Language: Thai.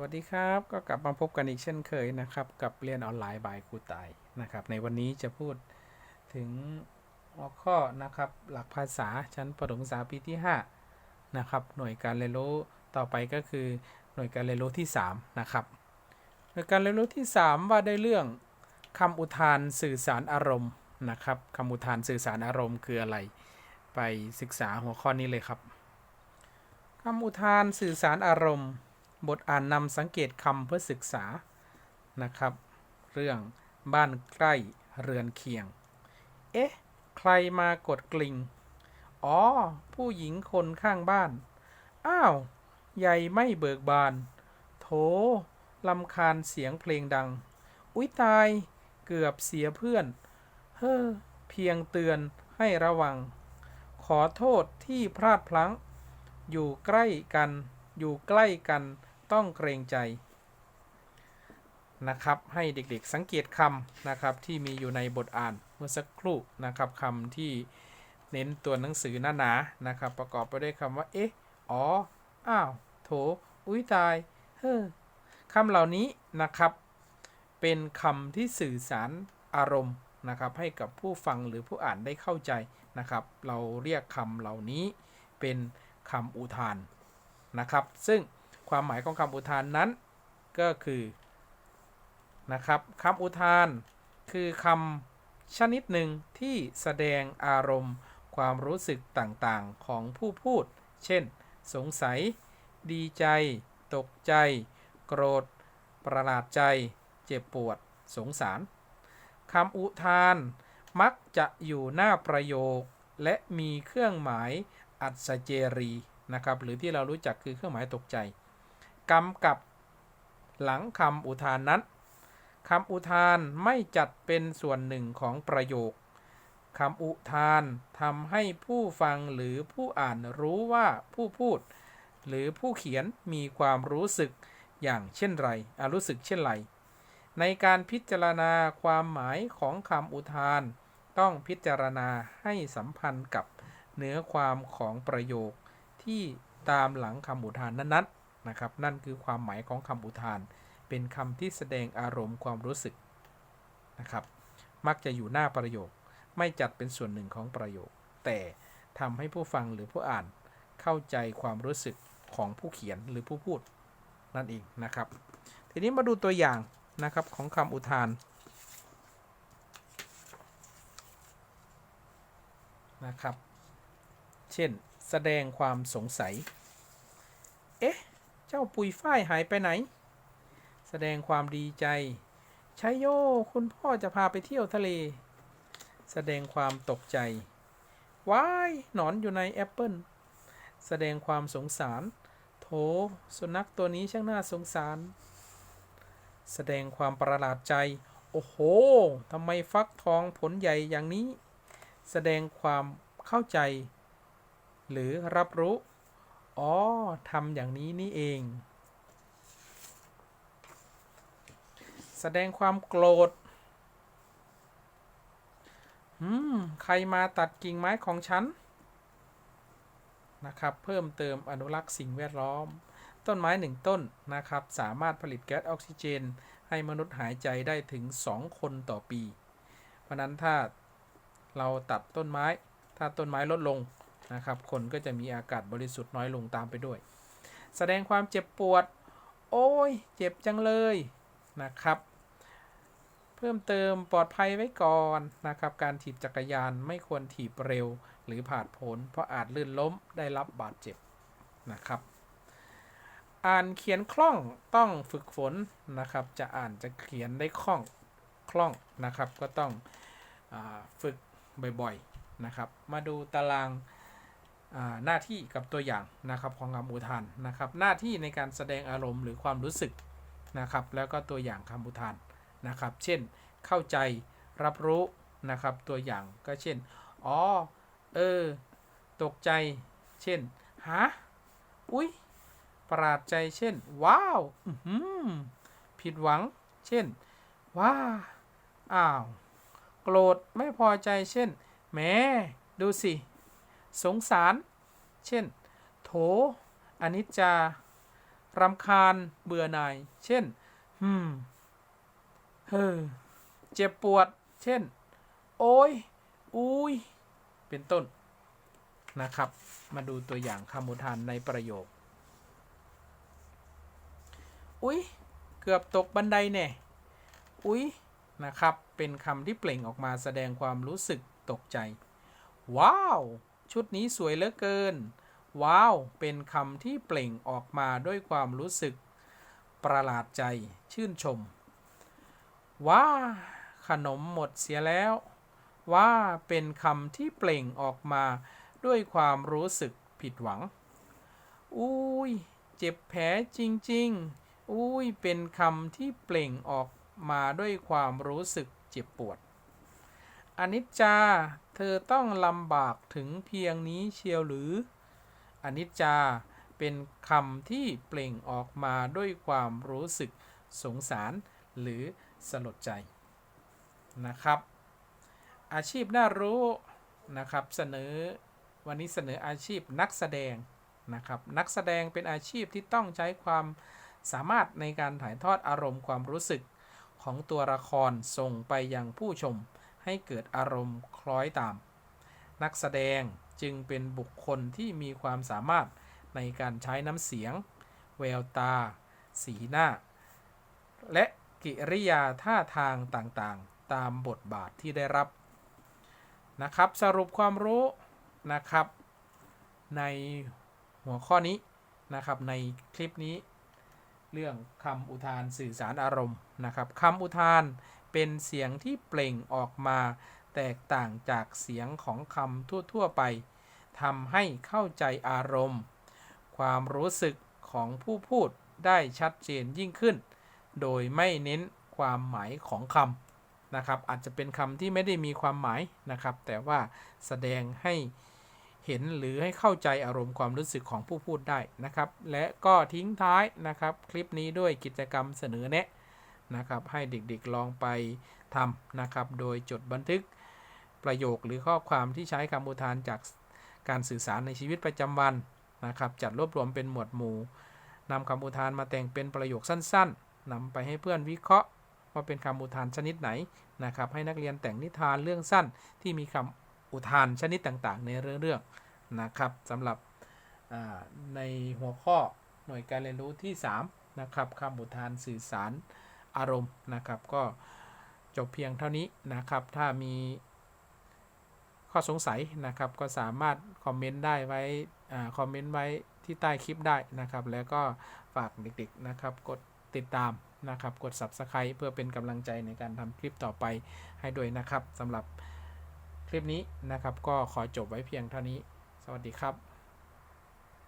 วัสดีครับก็กลับมาพบกันอีกเช่นเคยนะครับ กับเรียนออนไลน์บายครูตายนะครับ ในวันนี้จะพูดถึงหัวข้อนะครับ หลักภาษาชั้นประถมศึกษาปีที่5นะครับหน่วยการเรียนรู้ต่อไปก็คือหน่วยการเรียนรู้ที่3นะครับหน่วยการเรียนรู้ที่ 3 ว่าได้วยเรื่องคำอุทานสื่อสารอารมณ์นะครับคำอุทานสื่อสารอารมณ์คืออะไร ไปศึกษาหัวข้อนี้เลยครับคำอุทานสื่อสารอารมณ์ บทอ่านนำสังเกตคำเพื่อศึกษานะครับ เรื่องบ้านใกล้เรือนเคียง เอ๊ะ ใครมากดกลิ่ง อ๋อ ผู้หญิงคนข้างบ้าน อ้าว ใหญ่ไม่เบิกบาน โถลำคาญเสียงเพลงดัง อุ๊ย ตาย เกือบเสียเพื่อน เฮ้อ เพียงเตือนให้ระวัง ขอโทษที่พลาดพลั้ง อยู่ใกล้กัน อยู่ใกล้กัน ต้องเกรงใจนะครับ ให้เด็กๆสังเกตคำนะครับที่มีอยู่ในบทอ่านเมื่อสักครู่นะครับคำที่เน้นตัวหนังสือหนาหนนะครับ ประกอบไปด้วยคำว่า เอ๊ะ อ๋อ อ้าว โถ อุ้ยตาย เฮ้อคำเหล่านี้นะครับ เป็นคำที่สื่อสารอารมณ์นะครับ ให้กับผู้ฟังหรือผู้อ่านได้เข้าใจนะครับ เราเรียกคำเหล่านี้เป็นคำอุทานนะครับ ซึ่ง ความหมายของคำอุทานนั้นก็คือนะครับคำอุทานคือคำชนิดหนึ่งที่แสดงอารมณ์ ความรู้สึกต่างๆของผู้พูด เช่น สงสัย ดีใจ ตกใจ โกรธ ประหลาดใจ เจ็บปวด สงสารคำอุทานมักจะอยู่หน้าประโยค และมีเครื่องหมายอัศเจรีนะครับ หรือที่เรารู้จักคือเครื่องหมายตกใจ กำกับหลังคำอุทานนั้นคำอุทานไม่จัดเป็นส่วนหนึ่งของประโยคคำอุทานทำให้ผู้ฟังหรือผู้อ่านรู้ว่าผู้พูด หรือผู้เขียนมีความรู้สึกอย่างเช่นไรรู้สึกเช่นไร ในการพิจารณาความหมายของคำอุทาน ต้องพิจารณาให้สัมพันธ์กับเนื้อความของประโยคที่ตามหลังคำอุทานนั้นๆ นะครับ นั่นคือความหมายของคำอุทาน เป็นคำที่แสดงอารมณ์ความรู้สึกนะครับ มักจะอยู่หน้าประโยค ไม่จัดเป็นส่วนหนึ่งของประโยค แต่ทำให้ผู้ฟังหรือผู้อ่านเข้าใจความรู้สึกของผู้เขียนหรือผู้พูดนั่นเองนะครับ ทีนี้มาดูตัวอย่างนะครับของคำอุทานนะครับ เช่น แสดงความสงสัย เอ๊ะ เจ้าปุ๋ยฝ้ายหายไปไหน แสดงความดีใจชัยโย คุณพ่อจะพาไปเที่ยวทะเล แสดงความตกใจ ว้าย หนอนอยู่ในแอปเปิลแสดงความสงสาร โถ สุนัขตัวนี้ช่างน่าสงสาร แสดงความประหลาดใจ โอ้โห ทำไมฟักทองผลใหญ่อย่างนี้ แสดงความเข้าใจ หรือรับรู้ อ๋อทำอย่างนี้นี่เอง แสดงความโกรธ อืม ใครมาตัดกิ่งไม้ของฉัน นะครับ เพิ่มเติมอนุรักษ์สิ่งแวดล้อม ต้นไม้หนึ่งต้นนะครับ สามารถผลิตแก๊สออกซิเจน ให้มนุษย์หายใจได้ถึง 2 คนต่อปี เพราะนั้นถ้าเราตัดต้นไม้ ถ้าต้นไม้ลดลง นะครับ คนก็จะมีอากาศบริสุทธิ์น้อยลงตามไปด้วย แสดงความเจ็บปวด โอ้ย เจ็บจังเลยนะครับ เพิ่มเติมปลอดภัยไว้ก่อนนะครับ การถีบจักรยานไม่ควรถีบเร็วหรือผ่าดผลเพราะอาจลื่นล้มได้รับบาดเจ็บนะครับ อ่านเขียนคล่องต้องฝึกฝนนะครับ จะอ่านจะเขียนได้คล่องคล่องนะครับ ก็ต้องอฝึกบ่อยๆนะครับ มาดูตาราง หน้าที่กับตัวอย่างนะครับของคำอุทานนะครับ หน้าที่ในการแสดงอารมณ์หรือความรู้สึกนะครับ แล้วก็ตัวอย่างคำอุทานนะครับ เช่น เข้าใจรับรู้นะครับ ตัวอย่างก็เช่น อ๋อ เออ ตกใจ เช่น ฮะ อุ้ยประหลาดใจ เช่น ว้าว ผิดหวัง เช่น ว้า อ้าว โกรธ ไม่พอใจ เช่น แหม ดูสิ สงสาร เช่น โถอนิจจารำคาญเบื่อหน่าย เช่น hmm เฮ้อเจ็บปวด เช่น โอ้ยอุ้ย เป็นต้น นะครับ มาดูตัวอย่างคำอุทานในประโยค อุ้ย เกือบตกบันไดแน่ อุ้ย นะครับ เป็นคำที่เปล่งออกมาแสดงความรู้สึกตกใจ ว้าว ชุดนี้สวยเหลือเกิน ว้าว เป็นคำที่เปล่งออกมาด้วยความรู้สึก ประหลาดใจชื่นชม ว้า ขนมหมดเสียแล้วว่าเป็นคำที่เปล่งออกมาด้วยความรู้สึกผิดหวัง อุ้ย เจ็บแผลจริง ๆ อุ้ย เป็นคำที่เปล่งออกมาด้วยความรู้สึกเจ็บปวด อนิจจา เธอต้องลำบากถึงเพียงนี้เชียวหรือ อนิจจา เป็นคำที่เปล่งออกมาด้วยความรู้สึกสงสารหรือสลดใจนะครับ อาชีพน่ารู้นะครับเสนอวันนี้เสนออาชีพนักแสดงนะครับนักแสดงเป็นอาชีพที่ต้องใช้ความสามารถในการถ่ายทอดอารมณ์ความรู้สึกของตัวละครส่งไปยังผู้ชม ให้เกิดอารมณ์คล้อยตาม นักแสดงจึงเป็นบุคคลที่มีความสามารถในการใช้น้ำเสียง แววตา สีหน้า และกิริยาท่าทางต่างๆ ตามบทบาทที่ได้รับนะครับ สรุปความรู้นะครับ ในหัวข้อนี้นะครับในคลิปนี้ เรื่องคำอุทานสื่อสารอารมณ์นะครับคำอุทาน เป็นเสียงที่เปล่งออกมา แตกต่างจากเสียงของคำทั่ว ๆ ไปทำให้เข้าใจอารมณ์ ความรู้สึกของผู้พูดได้ชัดเจนยิ่งขึ้น โดยไม่เน้นความหมายของคำนะครับ อาจจะเป็นคำที่ไม่ได้มีความหมายนะครับ แต่ว่าแสดงให้เห็นหรือให้เข้าใจอารมณ์ความรู้สึกของผู้พูดได้นะครับ และก็ทิ้งท้ายนะครับ คลิปนี้ด้วยกิจกรรมเสนอแนะ นะครับให้เด็กๆลองไปทำนะครับ โดยจดบันทึกประโยคหรือข้อความที่ใช้คำอุทานจากการสื่อสารในชีวิตประจำวันนะครับ จัดรวบรวมเป็นหมวดหมู่นำคำอุทานมาแต่งเป็นประโยคสั้นๆนำไปให้เพื่อนวิเคราะห์ว่าเป็นคำอุทานชนิดไหนนะครับ ให้นักเรียนแต่งนิทานเรื่องสั้นที่มีคำอุทานชนิดต่างๆ ในเรื่องๆนะครับสำหรับในหัวข้อหน่วยการเรียนรู้ที่ 3 นะครับคำอุทานสื่อสาร อารมณ์นะครับ ก็จบเพียงเท่านี้นะครับ ถ้ามีข้อสงสัยนะครับก็สามารถคอมเมนต์ได้ไว้คอมเมนต์ไว้ที่ใต้คลิปได้นะครับ แล้วก็ฝากเด็กๆนะครับ กดติดตามนะครับ กด Subscribe เพื่อเป็นกำลังใจในการทำคลิปต่อไปให้ด้วยนะครับสำหรับคลิปนี้นะครับ ก็ขอจบไว้เพียงเท่านี้ สวัสดีครับ